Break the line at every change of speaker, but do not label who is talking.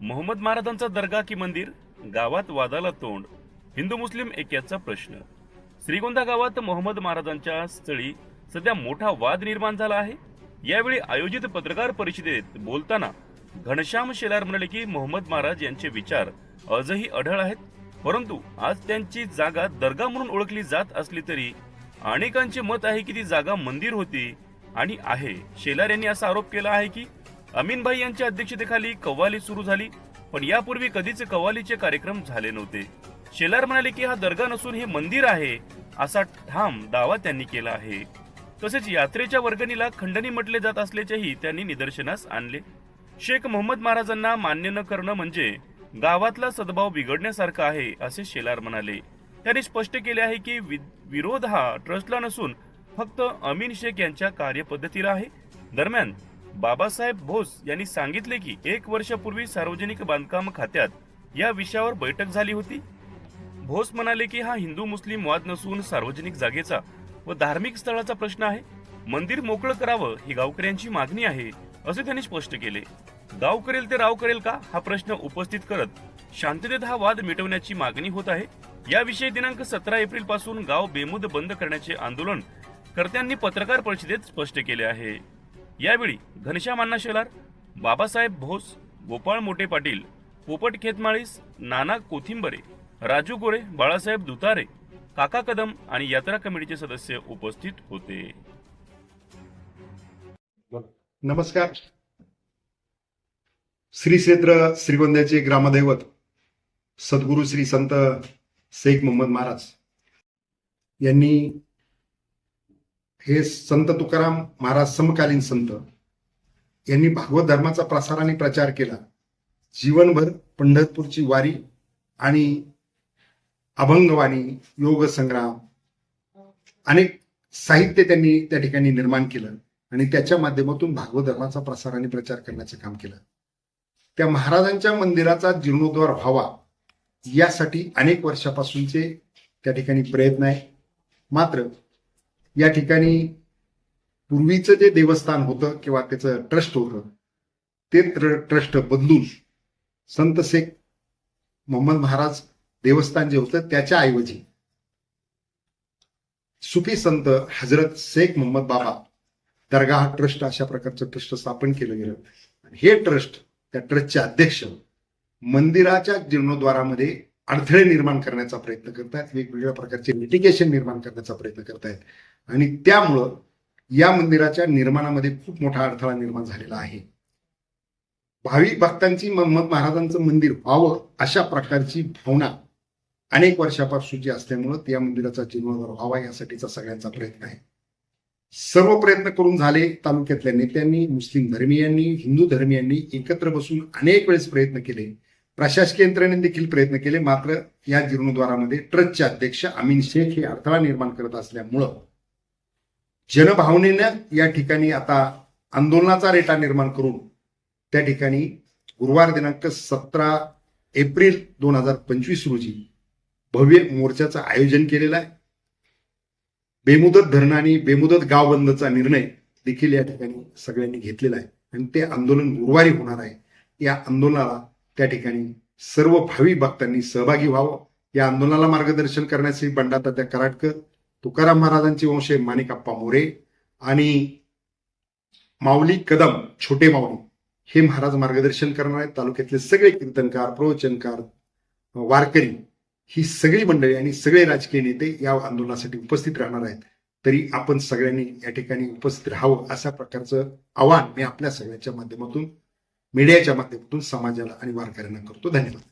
मोहम्मद महाराजांचा दर्गा की मंदिर गावात वादाला तोंड हिंदू मुस्लिम ऐक्याचा प्रश्न. श्रीगोंदा गावात मोहम्मद महाराजांच्या स्थळी सध्या मोठा वाद निर्माण झाला आहे. यावेळी आयोजित पत्रकार परिषदेत बोलताना घनश्याम शेलार म्हणाले की मोहम्मद महाराज यांचे विचार आजही अढळ आहेत परंतु आज त्यांची जागा दर्गा म्हणून ओळखली जात असली तरी अनेकांचे मत आहे की ती जागा मंदिर होती आणि आहे. शेलार यांनी असा आरोप केला आहे की अमीनभाई यांच्या अध्यक्षतेखाली कव्वाली सुरू झाली पण यापूर्वी कधीच कव्वालीचे कार्यक्रम झाले नव्हते. शेलार म्हणाले की हा दर्गा नसून हे मंदिर आहे असा ठाम दावा त्यांनी केला आहे. तसेच यात्रेच्या वर्गणीला खंडणी म्हटले जात असल्याचेही त्यांनी निदर्शनास आणले. शेख मोहम्मद महाराजांना मान्य न करणं म्हणजे गावातला सद्भाव बिघडण्यासारखा आहे असे शेलार म्हणाले. त्यांनी स्पष्ट केले आहे की विरोध हा ट्रस्टला नसून फक्त अमीन शेख यांच्या कार्यपद्धतीला आहे. दरम्यान बाबासाहेब भोस यांनी सांगितले की एक वर्षापूर्वी सार्वजनिक बांधकाम खात्यात या विषयावर बैठक झाली होती. भोस म्हणाले की हा हिंदू मुस्लिम वाद नसून सार्वजनिक जागेचा व धार्मिक स्थळाचा प्रश्न आहे. मंदिर मोकळं करावं ही गावकऱ्यांची मागणी आहे असे त्यांनी स्पष्ट केले. गाव करेल ते राव करेल का? हा प्रश्न उपस्थित करत शांततेत हा वाद मिटवण्याची मागणी होत आहे. याविषयी दिनांक सतरा एप्रिलपासून गाव बेमुद बंद करण्याचे आंदोलन कर्त्यांनी पत्रकार परिषदेत स्पष्ट केले आहे. यावेळी घनश्याम अण्णा शेलार बाबासाहेब भोस गोपाळ मोठे पाटील पोपट खेतमाळीस नाना कोथिंबरे राजू गोरे बाळासाहेब दुतारे काका कदम आणि यात्रा कमिटीचे सदस्य उपस्थित होते.
नमस्कार. श्री क्षेत्र श्रीगोंद्याचे ग्रामदैवत सद्गुरू श्री संत शेख मोहम्मद महाराज यांनी हे संत तुकाराम महाराज समकालीन संत यांनी भागवत धर्माचा प्रसार आणि प्रचार केला. जीवनभर पंढरपूरची वारी आणि अभंगवाणी योग संग्राम अनेक साहित्य त्यांनी त्या ठिकाणी निर्माण केलं आणि त्याच्या माध्यमातून भागवत धर्माचा प्रसार आणि प्रचार करण्याचं काम केलं. त्या महाराजांच्या मंदिराचा जीर्णोद्धार व्हावा यासाठी अनेक वर्षापासूनचे त्या ठिकाणी प्रयत्न आहे. मात्र या ठिकाणी पूर्वीचं जे देवस्थान होतं किंवा त्याचं ट्रस्ट होतं ते ट्रस्ट बदलून संत शेख मोहम्मद महाराज देवस्थान जे होतं त्याच्या ऐवजी सुफी संत हजरत शेख मोहम्मद बाबा दरगाह ट्रस्ट अशा प्रकारचं ट्रस्ट स्थापन केलं गेलं. हे ट्रस्ट त्या ट्रस्टचे अध्यक्ष मंदिराच्या जीर्णोद्वारामध्ये अडथळे निर्माण करण्याचा प्रयत्न करतायत वेगवेगळ्या प्रकारचे लिटिगेशन निर्माण करण्याचा प्रयत्न करतायत. आणि त्यामुळं या मंदिराच्या निर्माणामध्ये खूप मोठा अडथळा निर्माण झालेला आहे. भाविक भक्तांची मोहम्मद महाराजांचं मंदिर व्हावं अशा प्रकारची भावना अनेक वर्षापासून जी असल्यामुळं त्या मंदिराचा जीर्णोद्धार व्हावा यासाठीचा सगळ्यांचा प्रयत्न आहे. सर्व प्रयत्न करून झाले तालुक्यातल्या नेत्यांनी मुस्लिम धर्मीयांनी हिंदू धर्मियांनी एकत्र बसून अनेक वेळेस प्रयत्न केले. प्रशासकीय यंत्रणेने देखील प्रयत्न केले. मात्र या जीर्णोद्वारामध्ये ट्रस्टचे अध्यक्ष अमीन शेख हे अडथळा निर्माण करत असल्यामुळं जनभावनेनं या ठिकाणी आता आंदोलनाचा रेटा निर्माण करून त्या ठिकाणी गुरुवार दिनांक सतरा एप्रिल दोन हजार पंचवीस रोजी भव्य मोर्चाचं आयोजन केलेलं आहे. बेमुदत धरण आणि बेमुदत गाव बंदचा निर्णय देखील या ठिकाणी सगळ्यांनी घेतलेला आहे. आणि ते आंदोलन गुरुवारी होणार आहे. या आंदोलनाला त्या ठिकाणी सर्व भावी भक्तांनी सहभागी व्हावं. या आंदोलनाला मार्गदर्शन करण्यासाठी बंडातात्या कराटकर तुकाराम महाराजांचे वंशे माणिकाप्पा मोरे आणि माऊली कदम छोटे माऊली हे महाराज मार्गदर्शन करणार आहेत. तालुक्यातले सगळे कीर्तनकार प्रवचनकार वारकरी ही सगळी मंडळी आणि सगळे राजकीय नेते या आंदोलनासाठी उपस्थित राहणार आहेत. तरी आपण सगळ्यांनी या ठिकाणी उपस्थित राहावं अशा प्रकारचं आव्हान मी आपल्या सगळ्यांच्या माध्यमातून मीडियाच्या माध्यमातून समाजाला आणि वारकऱ्यांना करतो. धन्यवाद.